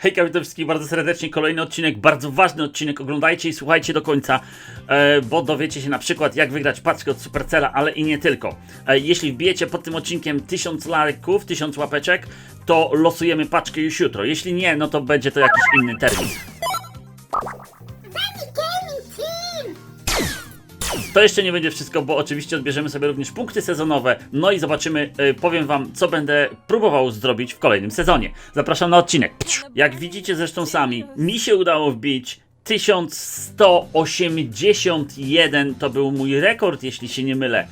Hejka, witam wszystkich bardzo serdecznie. Kolejny odcinek, bardzo ważny odcinek. Oglądajcie i słuchajcie do końca, e, bo dowiecie się na przykład, jak wygrać paczkę od Supercella, ale i nie tylko. E, jeśli wbijecie pod tym odcinkiem 1000 lajków, 1000 łapeczek, to losujemy paczkę już jutro. Jeśli nie, no to będzie to jakiś inny termin. To jeszcze nie będzie wszystko, bo oczywiście odbierzemy sobie również punkty sezonowe. No i zobaczymy, y, powiem wam, co będę próbował zrobić w kolejnym sezonie. Zapraszam na odcinek. Jak widzicie zresztą sami, mi się udało wbić 1181, to był mój rekord, jeśli się nie mylę.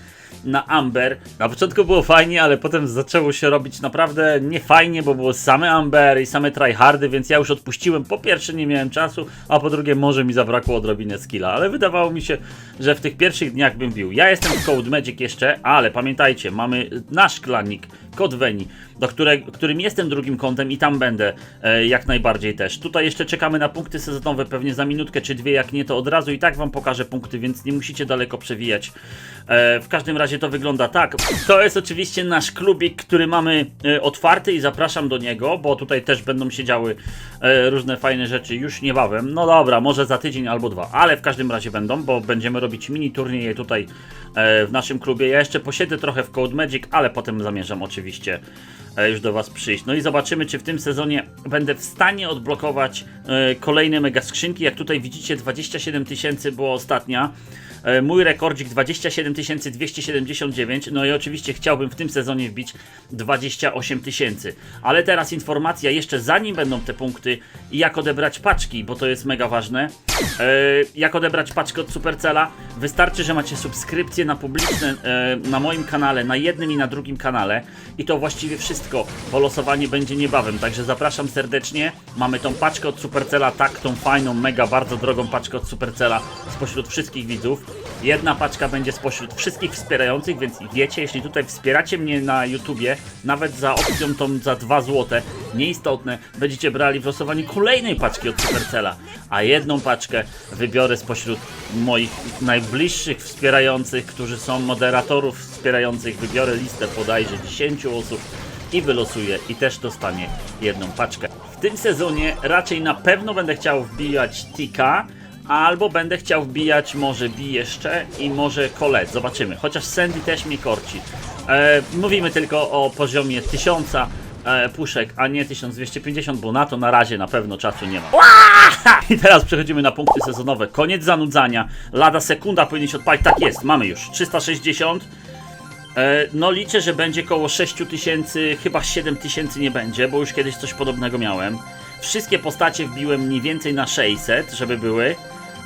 Na Amber. Na początku było fajnie, ale potem zaczęło się robić naprawdę niefajnie, bo było same Amber i same tryhardy, więc ja już odpuściłem. Po pierwsze nie miałem czasu, a po drugie może mi zabrakło odrobinę skilla, ale wydawało mi się, że w tych pierwszych dniach bym bił. Ja jestem w Code Magic jeszcze, ale pamiętajcie, mamy nasz klanik, Kod Veni, do które, którym jestem drugim kątem i tam będę e, jak najbardziej też. Tutaj jeszcze czekamy na punkty sezonowe, pewnie za minutkę czy dwie, jak nie to od razu i tak wam pokażę punkty, więc nie musicie daleko przewijać. E, w każdym razie to wygląda tak. To jest oczywiście nasz klubik, który mamy e, otwarty i zapraszam do niego, bo tutaj też będą się działy e, różne fajne rzeczy już niebawem. No dobra, może za tydzień albo dwa, ale w każdym razie będą, bo będziemy robić mini turnieje tutaj w naszym klubie. Ja jeszcze posiedzę trochę w Code Magic, ale potem zamierzam oczywiście e, już do Was przyjść. No i zobaczymy, czy w tym sezonie będę w stanie odblokować e, kolejne mega skrzynki. Jak tutaj widzicie, 27 tysięcy było ostatnia. E, Mój rekordzik 27 279, no i oczywiście chciałbym w tym sezonie wbić 28 tysięcy. Ale teraz informacja jeszcze zanim będą te punkty i jak odebrać paczki, bo to jest mega ważne. E, jak odebrać paczkę od Supercella? Wystarczy, że macie subskrypcję na publiczne e, na moim kanale, na jednym i na drugim kanale i to właściwie wszystko, bo losowanie będzie niebawem, także zapraszam serdecznie. Mamy tą paczkę od Supercella, tak, tą fajną, mega, bardzo drogą paczkę od Supercella spośród wszystkich widzów. Jedna paczka będzie spośród wszystkich wspierających, więc wiecie, jeśli tutaj wspieracie mnie na YouTubie, nawet za opcją tą za 2 złote, nieistotne, będziecie brali w losowaniu kolejnej paczki od Supercella, a jedną paczkę wybiorę spośród moich najbliższych wspierających, którzy są moderatorów wspierających, wybiorę listę bodajże 10 osób i wylosuję i też dostanie jedną paczkę. W tym sezonie raczej na pewno będę chciał wbijać Tika, albo będę chciał wbijać może Bi jeszcze i może Colette, zobaczymy. Chociaż Sandy też mnie korci. E, mówimy tylko o poziomie 1000 e, puszek, a nie 1250, bo na to na razie na pewno czasu nie ma. I teraz przechodzimy na punkty sezonowe. Koniec zanudzania. Lada sekunda powinien się odpalić. Tak jest, mamy już 360. E, No liczę, że będzie koło 6000, chyba 7000 nie będzie, bo już kiedyś coś podobnego miałem. Wszystkie postacie wbiłem mniej więcej na 600, żeby były.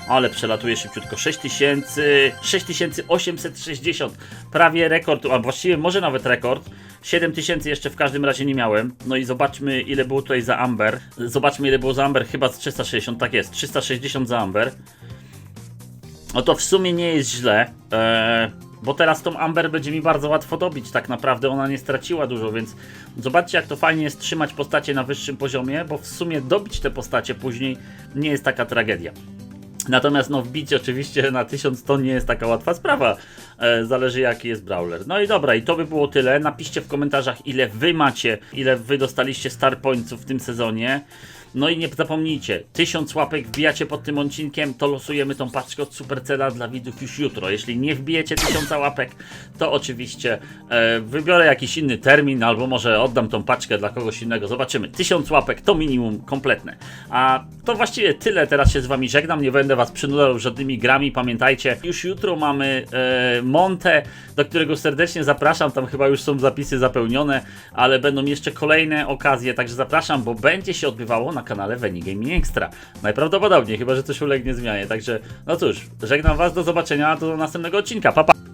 Ale przelatuje szybciutko. 6000, 6860, prawie rekord, a właściwie może nawet rekord. 7000 jeszcze w każdym razie nie miałem. No i zobaczmy ile było tutaj za Amber. Zobaczmy ile było za Amber, chyba z 360, tak jest, 360 za Amber. No to w sumie nie jest źle, e, bo teraz tą Amber będzie mi bardzo łatwo dobić. Tak naprawdę ona nie straciła dużo, więc zobaczcie jak to fajnie jest trzymać postacie na wyższym poziomie, bo w sumie dobić te postacie później nie jest taka tragedia. Natomiast no wbić oczywiście na 1000 ton nie jest taka łatwa sprawa. E, zależy jaki jest brawler. No i dobra, i to by było tyle. Napiszcie w komentarzach ile wy macie, ile wy dostaliście star pointsów w tym sezonie. No i nie zapomnijcie, 1000 łapek wbijacie pod tym odcinkiem, to losujemy tą paczkę od Supercella dla widzów już jutro. Jeśli nie wbijecie 1000 łapek, to oczywiście e, wybiorę jakiś inny termin, albo może oddam tą paczkę dla kogoś innego. Zobaczymy. 1000 łapek to minimum kompletne. A to właściwie tyle. Teraz się z wami żegnam. Nie będę was przynudzał żadnymi grami. Pamiętajcie, już jutro mamy e, Monte, do którego serdecznie zapraszam. Tam chyba już są zapisy zapełnione, ale będą jeszcze kolejne okazje, także zapraszam, bo będzie się odbywało na kanale Veni Gaming Extra. Najprawdopodobniej, chyba że coś ulegnie zmianie. Także, no cóż, żegnam was, do zobaczenia, do następnego odcinka. Pa, pa!